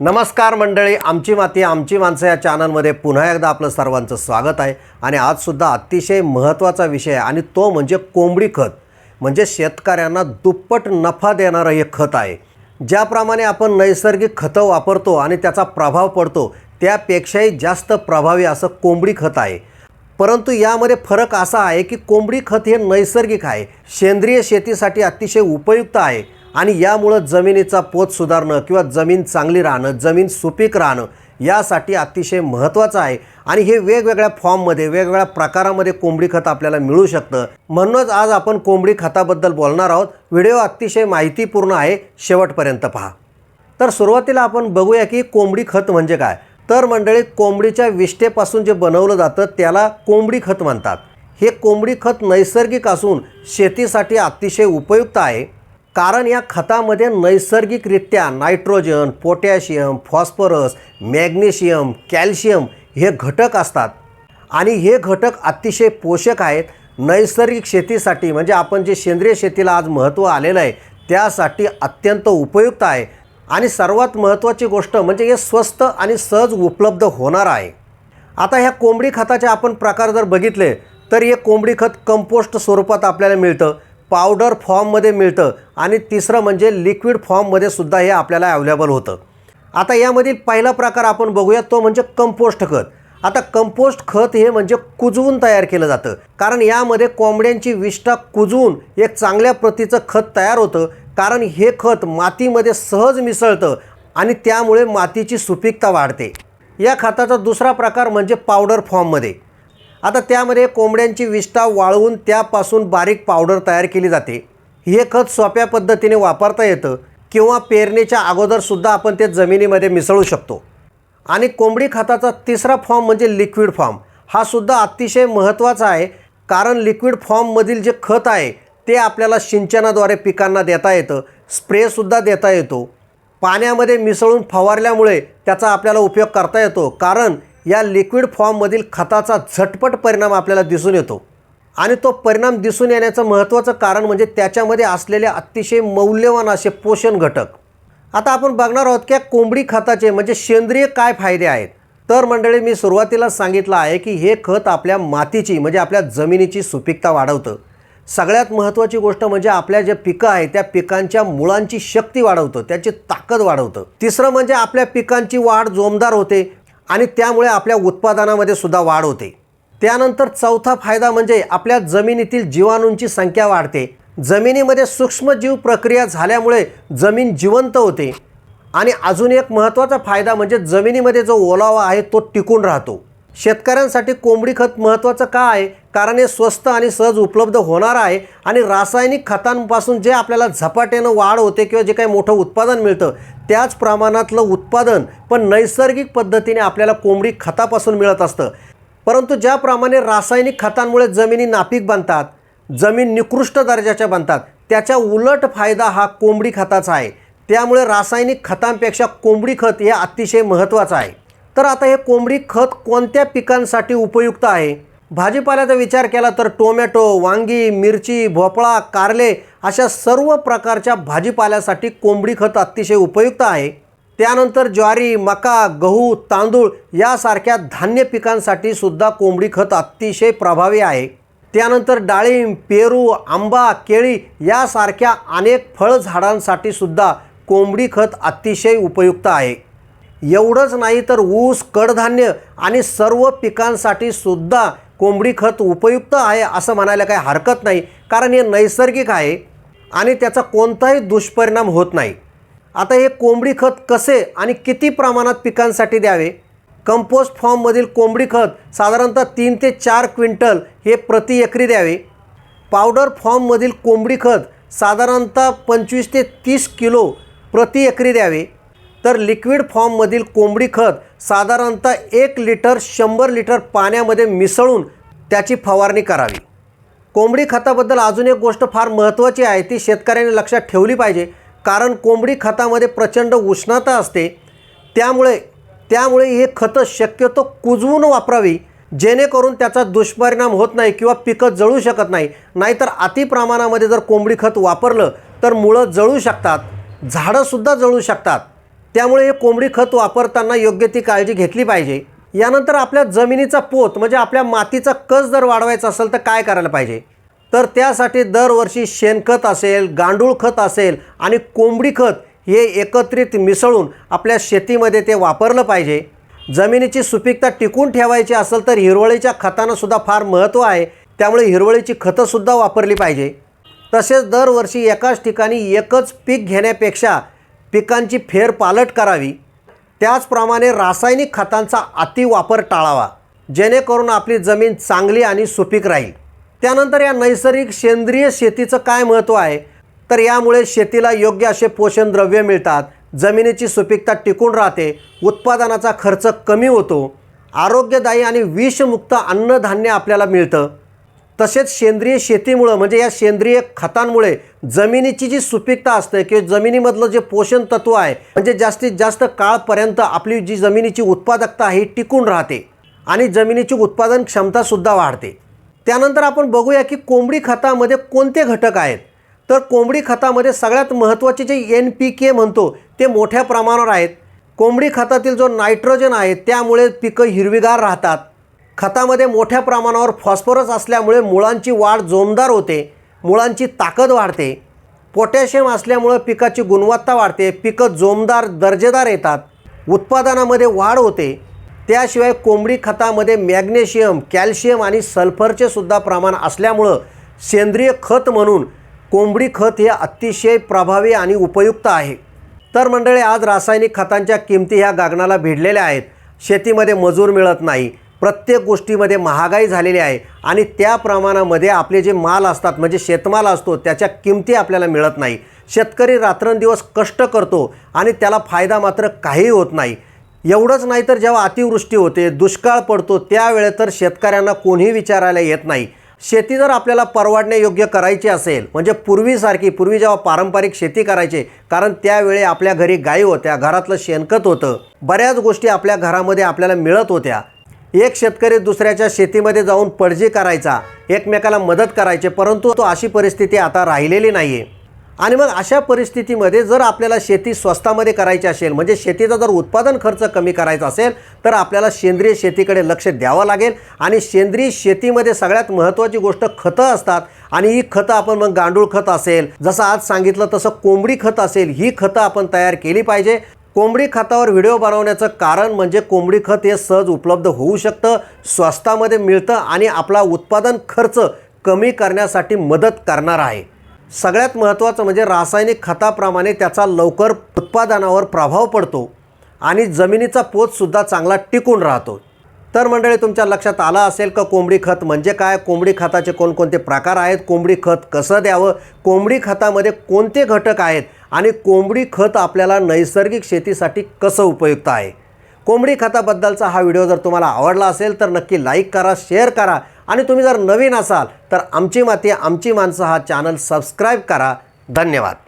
नमस्कार मंडळी आमची माती आमची माणसं या चॅनलमध्ये पुन्हा एकदा आपलं सर्वांचं स्वागत आहे. आणि आजसुद्धा अतिशय महत्त्वाचा विषय आहे आणि तो म्हणजे कोंबडी खत. म्हणजे शेतकऱ्यांना दुप्पट नफा देणारं हे खत आहे. ज्याप्रमाणे आपण नैसर्गिक खतं वापरतो आणि त्याचा प्रभाव पडतो त्यापेक्षाही जास्त प्रभावी असं कोंबडी खत आहे. परंतु यामध्ये फरक असा आहे की कोंबडी खत हे नैसर्गिक आहे. सेंद्रिय शेतीसाठी अतिशय उपयुक्त आहे. आणि यामुळं जमिनीचा पोत सुधारणं किंवा जमीन चांगली राहणं जमीन सुपीक राहणं यासाठी अतिशय महत्त्वाचं आहे. आणि हे वेगवेगळ्या फॉर्ममध्ये वेगवेगळ्या प्रकारामध्ये कोंबडी खत आपल्याला मिळू शकतं. म्हणूनच आज आपण कोंबडी खताबद्दल बोलणार आहोत. व्हिडिओ अतिशय माहितीपूर्ण आहे. शेवटपर्यंत पहा. तर सुरुवातीला आपण बघूया की कोंबडी खत म्हणजे काय? तर मंडळी कोंबडीच्या विष्ठेपासून जे बनवलं जातं त्याला कोंबडी खत म्हणतात. हे कोंबडी खत नैसर्गिक असून शेतीसाठी अतिशय उपयुक्त आहे. कारण या खतामध्ये नैसर्गिकरित्या nitrogen potassium phosphorus magnesium calcium हे घटक असतात. आणि हे घटक अतिशय पोषक आहेत. नैसर्गिक शेतीसाठी म्हणजे आपण जे सेंद्रिय शेतीला आज महत्त्व आलेलं आहे त्यासाठी अत्यंत उपयुक्त आहे. आणि सर्वात महत्त्वाची गोष्ट म्हणजे हे स्वस्त आणि सहज उपलब्ध होणार आहे. आता ह्या कोंबडी खताचे आपण प्रकार जर बघितले तर हे कोंबडी खत कंपोस्ट स्वरूपात आपल्याला मिळतं. पावडर फॉर्ममध्ये मिळतं आणि तिसरं म्हणजे लिक्विड फॉर्ममध्ये सुद्धा हे आपल्याला अवेलेबल होतं. आता यामधील पहिला प्रकार आपण बघूया तो म्हणजे कंपोस्ट खत. आता कंपोस्ट खत हे म्हणजे कुजवून तयार केलं जातं. कारण यामध्ये कोंबड्यांची विष्ठा कुजवून एक चांगल्या प्रतीचं खत तयार होतं. कारण हे खत मातीमध्ये सहज मिसळतं आणि त्यामुळे मातीची सुपीकता वाढते. या खताचा दुसरा प्रकार म्हणजे पावडर फॉर्ममध्ये. आता त्यामध्ये कोंबड्यांची विष्ठा वाळवून त्यापासून बारीक पावडर तयार केली जाते. हे खत सोप्या पद्धतीने वापरता येतं किंवा पेरणीच्या अगोदरसुद्धा आपण ते जमिनीमध्ये मिसळू शकतो. आणि कोंबडी खताचा तिसरा फॉर्म म्हणजे लिक्विड फॉर्म. हा सुद्धा अतिशय महत्त्वाचा आहे कारण लिक्विड फॉर्ममधील जे खत आहे ते आपल्याला सिंचनाद्वारे पिकांना देता येतं स्प्रेसुद्धा देता येतो. पाण्यामध्ये मिसळून फवारल्यामुळे त्याचा आपल्याला उपयोग करता येतो कारण या लिक्विड फॉर्ममधील खताचा झटपट परिणाम आपल्याला दिसून येतो. आणि तो परिणाम दिसून येण्याचं महत्त्वाचं कारण म्हणजे त्याच्यामध्ये असलेले अतिशय मौल्यवान असे पोषण घटक. आता आपण बघणार आहोत की या कोंबडी खताचे म्हणजे सेंद्रिय काय फायदे आहेत? तर मंडळी मी सुरुवातीला सांगितलं आहे की हे खत आपल्या मातीची म्हणजे आपल्या जमिनीची सुपीकता वाढवतं. सगळ्यात महत्त्वाची गोष्ट म्हणजे आपल्या ज्या पिकं आहे त्या पिकांच्या मुळांची शक्ती वाढवतं त्याची ताकद वाढवतं. तिसरं म्हणजे आपल्या पिकांची वाढ जोमदार होते. आणि त्यामुळे आपल्या उत्पादनामध्ये सुद्धा वाढ होते. त्यानंतर चौथा फायदा म्हणजे आपल्या जमिनीतील जीवाणूंची संख्या वाढते. जमिनीमध्ये सूक्ष्मजीव प्रक्रिया झाल्यामुळे जमीन जिवंत होते. आणि अजून एक महत्त्वाचा फायदा म्हणजे जमिनीमध्ये जो ओलावा आहे तो टिकून राहतो. शेतकऱ्यांसाठी कोंबडी खत महत्त्वाचं का आहे? कारण हे स्वस्त आणि सहज उपलब्ध होणार आहे आणि रासायनिक खतांपासून जे आपल्याला झपाट्यानं वाढ होते किंवा जे काही मोठं उत्पादन मिळतं त्याच प्रमाणातलं उत्पादन पण नैसर्गिक पद्धतीने आपल्याला कोंबडी खतापासून मिळत असतं. परंतु ज्याप्रमाणे रासायनिक खतांमुळे जमिनी नापीक बनतात जमीन निकृष्ट दर्जाच्या बनतात त्याच्या उलट फायदा हा कोंबडी खताचा आहे. त्यामुळे रासायनिक खतांपेक्षा कोंबडी खत हे अतिशय महत्त्वाचं आहे. तर आता हे कोंबडी खत कोणत्या पिकांसाठी उपयुक्त आहे? भाजीपाल्याचा विचार केला तर टोमॅटो वांगी मिरची भोपळा कारले अशा सर्व प्रकारच्या भाजीपाल्यासाठी कोंबडी खत अतिशय उपयुक्त आहे. त्यानंतर ज्वारी मका गहू तांदूळ यासारख्या धान्य पिकांसाठी सुद्धा कोंबडी खत अतिशय प्रभावी आहे. त्यानंतर डाळिंब पेरू आंबा केळी यासारख्या अनेक फळझाडांसाठी सुद्धा कोंबडी खत अतिशय उपयुक्त आहे. एवढंच नाही तर ऊस कडधान्य आणि सर्व पिकांसाठी सुद्धा कोंबडी खत उपयुक्त आहे असं म्हणायला काही हरकत नाही कारण हे नैसर्गिक आहे आणि त्याचा कोणताही दुष्परिणाम होत नाही. आता हे कोंबडी खत कसे आणि किती प्रमाणात पिकांसाठी द्यावे? कंपोस्ट फॉर्ममधील कोंबडी खत साधारणतः तीन ते चार क्विंटल हे प्रति एकरी द्यावे. पावडर फॉर्ममधील कोंबडी खत साधारणतः पंचवीस ते तीस किलो प्रति एकरी द्यावे. तर लिक्विड फॉर्ममधील कोंबडी खत साधारणतः एक लिटर शंभर लिटर पाण्यामध्ये मिसळून त्याची फवारणी करावी. कोंबडी खताबद्दल अजून एक गोष्ट फार महत्त्वाची आहे ती शेतकऱ्याने लक्षात ठेवली पाहिजे. कारण कोंबडी खतामध्ये प्रचंड उष्णता असते. त्यामुळे त्यामुळे हे खतं शक्यतो कुजवून वापरावी जेणेकरून त्याचा दुष्परिणाम होत नाही किंवा पिकं जळू शकत नाही. नाहीतर अतिप्रमाणामध्ये जर कोंबडी खत वापरलं तर मुळं जळू शकतात झाडंसुद्धा जळू शकतात. त्यामुळे हे कोंबडी खत वापरताना योग्य ती काळजी घेतली पाहिजे. यानंतर आपल्या जमिनीचा पोत म्हणजे आपल्या मातीचा कस जर वाढवायचा असेल तर काय करायला पाहिजे? तर त्यासाठी दरवर्षी शेणखत असेल गांडूळ खत असेल आणि कोंबडी खत हे एकत्रित मिसळून आपल्या शेतीमध्ये ते वापरलं पाहिजे. जमिनीची सुपीकता टिकून ठेवायची असेल तर हिरवळीच्या खतानंसुद्धा फार महत्त्व आहे. त्यामुळे हिरवळीची खतंसुद्धा वापरली पाहिजे. तसेच दरवर्षी एकाच ठिकाणी एकच पीक घेण्यापेक्षा पिकांची फेरपालट करावी. त्याचप्रमाणे रासायनिक खतांचा अतिवापर टाळावा. जेणेकरून आपली जमीन चांगली आणि सुपीक राहील. त्यानंतर या नैसर्गिक सेंद्रिय शेतीचं काय महत्त्व आहे? तर यामुळे शेतीला योग्य असे पोषण द्रव्य मिळतात. जमिनीची सुपीकता टिकून राहते. उत्पादनाचा खर्च कमी होतो. आरोग्यदायी आणि विषमुक्त अन्नधान्य आपल्याला मिळतं. तसेच सेंद्रिय शेतीमुळं म्हणजे या सेंद्रिय खतांमुळे जमिनीची जी सुपीकता असते किंवा जमिनीमधलं जे पोषण तत्व आहे म्हणजे जास्तीत जास्त काळपर्यंत आपली जी जमिनीची उत्पादकता आहे ही टिकून राहते आणि जमिनीची उत्पादन क्षमतासुद्धा वाढते. त्यानंतर आपण बघूया की कोंबडी खतामध्ये कोणते घटक आहेत. तर कोंबडी खतामध्ये सगळ्यात महत्त्वाचे जे एन पी के म्हणतो ते मोठ्या प्रमाणावर आहेत. कोंबडी खतातील जो नायट्रोजन आहे त्यामुळे पिकं हिरवीगार राहतात. खतामध्ये मोठ्या प्रमाणावर फॉस्फरस असल्यामुळे मुळांची वाढ जोमदार होते मुळांची ताकद वाढते. पोटॅशियम असल्यामुळं पिकाची गुणवत्ता वाढते पिकं जोमदार दर्जेदार येतात उत्पादनामध्ये वाढ होते. त्याशिवाय कोंबडी खतामध्ये मॅग्नेशियम कॅल्शियम आणि सल्फरचे सुद्धा प्रमाण असल्यामुळं सेंद्रिय खत म्हणून कोंबडी खत हे अतिशय प्रभावी आणि उपयुक्त आहे. तर मंडळी आज रासायनिक खतांच्या किमती ह्या गागणाला भिडलेल्या आहेत. शेतीमध्ये मजूर मिळत नाही. प्रत्येक गोष्टीमध्ये महागाई झालेली आहे आणि त्या प्रमाणामध्ये आपले जे माल असतात म्हणजे शेतमाल असतो त्याच्या किमती आपल्याला मिळत नाही. शेतकरी रात्रंदिवस कष्ट करतो आणि त्याला फायदा मात्र काही होत नाही. एवढंच नाही तर जेव्हा अतिवृष्टी होते दुष्काळ पडतो त्यावेळे तर शेतकऱ्यांना कोणीही विचारायला येत नाही. शेती जर आपल्याला परवडण्यायोग्य करायची असेल म्हणजे पूर्वीसारखी पूर्वी जेव्हा पारंपरिक शेती करायचे कारण त्यावेळी आपल्या घरी गायी होत्या घरातलं शेणखत होतं. बऱ्याच गोष्टी आपल्या घरामध्ये आपल्याला मिळत होत्या. एक शेतकरी दुसऱ्याच्या शेतीमध्ये जाऊन पडजी करायचा एकमेकाला मदत करायचे परंतु तो अशी परिस्थिती आता राहिलेली नाही आहे आणि मग अशा परिस्थितीमध्ये जर आपल्याला शेती स्वस्तामध्ये करायची असेल म्हणजे शेतीचा जर उत्पादन खर्च कमी करायचा असेल तर आपल्याला सेंद्रिय शेतीकडे लक्ष द्यावं लागेल. आणि सेंद्रिय शेतीमध्ये सगळ्यात महत्त्वाची गोष्ट खतं असतात. आणि ही खतं आपण मग गांडूळ खत असेल जसं आज सांगितलं तसं कोंबडी खत असेल ही खतं आपण तयार केली पाहिजे. कोंबडी खतावर व्हिडिओ बनवण्याचं कारण म्हणजे कोंबडी खत हे सहज उपलब्ध होऊ शकतं स्वस्तामध्ये मिळतं आणि आपला उत्पादन खर्च कमी करण्यासाठी मदत करणार आहे. सगळ्यात महत्त्वाचं म्हणजे रासायनिक खताप्रमाणे त्याचा लवकर उत्पादनावर प्रभाव पडतो आणि जमिनीचा पोतसुद्धा चांगला टिकून राहतो. तर मंडळी तुमच्या लक्षात आलं असेल का कोंबडी खत म्हणजे काय? कोंबडी खताचे कोणकोणते प्रकार आहेत? कोंबडी खत कसं द्यावं? कोंबडी खतामध्ये कोणते घटक आहेत? आणि कोंबडी खत आपल्याला नैसर्गिक शेतीसाठी कसं उपयुक्त आहे? कोंबडी खताबद्दलचा हा व्हिडिओ जर तुम्हाला आवडला असेल तर नक्की लाईक करा शेअर करा. आणि तुम्ही जर नवीन असाल तर आमची माती आमची माणसं हा चॅनल सबस्क्राईब करा. धन्यवाद.